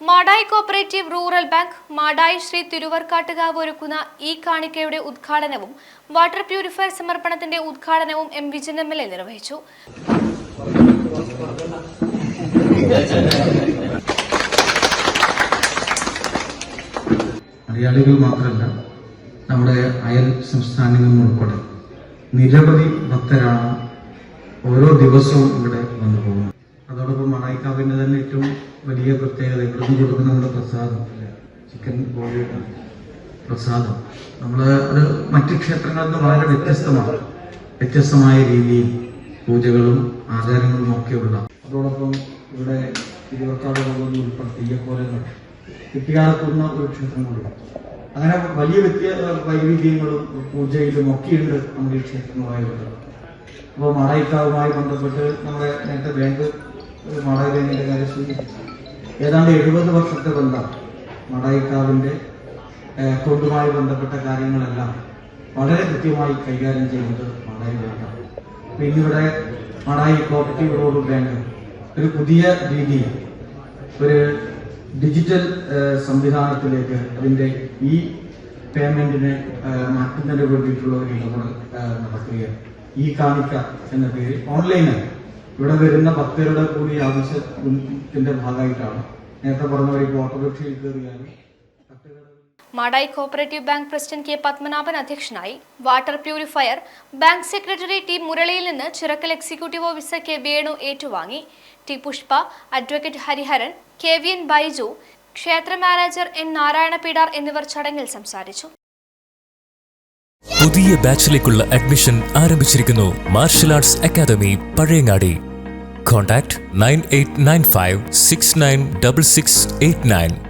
Madayi cooperative rural bank Madayi Shri Thiruvarkkattukavu ഒരുക്കുന്ന ഈ കാണിക്കയുടെ ഉദ്ഘാടനവും വാട്ടർ പ്യൂരിഫയർ സമർപ്പണത്തിന്റെ ഉദ്ഘാടനവും M Vijayan M L A നിർവഹിച്ചു. മലയാളികൾ മാത്രമല്ല നമ്മുടെ അയൽ സംസ്ഥാനങ്ങളിൽ ഉൾപ്പെടെ നിരവധി ഭക്തരാണ് ഓരോ ദിവസവും ഇവിടെ വന്നു പോകുന്നത് മണായിക്കാവിന്റെ തന്നെ ഏറ്റവും വലിയ പ്രത്യേകത ഇവിടുന്ന് കൊടുക്കുന്ന നമ്മുടെ പ്രസാദം. ചിക്കൻ കോഴിയുടെ പ്രസാദം. നമ്മൾ അത് മറ്റ് ക്ഷേത്രങ്ങളിൽ നിന്ന് വളരെ വ്യത്യസ്തമാണ്. വ്യത്യസ്തമായ രീതിയിൽ പൂജകളും ആചാരങ്ങളും ഒക്കെയുള്ള. അതോടൊപ്പം ഇവിടെ ഇരുപത്താറ് പോകുന്ന ഉൾപ്പെടെ കിട്ടിയാർക്കുന്ന ഒരു ക്ഷേത്രം കൂടിയാണ് അങ്ങനെ വലിയ വ്യത്യ വൈവിധ്യങ്ങളും പൂജയിലും ഒക്കെയുണ്ട് നമ്മുടെ ഈ ക്ഷേത്രങ്ങളുമായി ബന്ധപ്പെട്ട് അപ്പോൾ മാടായിക്കാവുമായി ബന്ധപ്പെട്ട് നമ്മുടെ നേരത്തെ ബാങ്ക് മാടായി ബാങ്കിന്റെ കാര്യം സൂചിപ്പിച്ചു ഏതാണ്ട് എഴുപത് വർഷത്തെ ബന്ധം മടായിക്കാവിന്റെ ഏഹ്, കൊണ്ടുമായി ബന്ധപ്പെട്ട കാര്യങ്ങളെല്ലാം വളരെ കൃത്യമായി കൈകാര്യം ചെയ്യുന്നത് മാടായി ബാങ്കാണ് പിന്നെ ഇന്നിവിടെ മാടായി കോപ്പറേറ്റീവ് റോഡ് ബാങ്ക് ഒരു പുതിയ രീതിയിൽ ഒരു ഡിജിറ്റൽ സംവിധാനത്തിലേക്ക് അതിന്റെ ഈ പേയ്മെന്റിനെ മാറ്റുന്നതിന് വേണ്ടിയിട്ടുള്ള ഒരു ഇടപെടൽ നടക്കുകയാണ് ഈ കാണിക്ക എന്ന പേര് ഓൺലൈനായി ഇവിടെ വരുന്ന ഭക്തരുടെ കൂടി ആവശ്യത്തിന്റെ ഭാഗമായിട്ടാണ്. നേരത്തെ പറഞ്ഞ ഒരു ഓട്ടോറിക്ഷയിൽ കയറിയാണ് Madayi cooperative bank president K Padmanabhan അധ്യക്ഷനായി water purifier bank secretary T മുരളിയിൽ നിന്ന് Chirakkal executive officer K Venu ഏറ്റുവാങ്ങി. T Pushpa advocate Hariharan K V N Baiju ക്ഷേത്ര മാനേജർ എൻ നാരായണ പിടാർ എന്നിവർ ചടങ്ങിൽ സംസാരിച്ചു. പുതിയ ബാച്ചിലേക്കുള്ള അഡ്മിഷൻ ആരംഭിച്ചിരിക്കുന്നു martial arts academy Pazhayangadi. Contact 9895 696689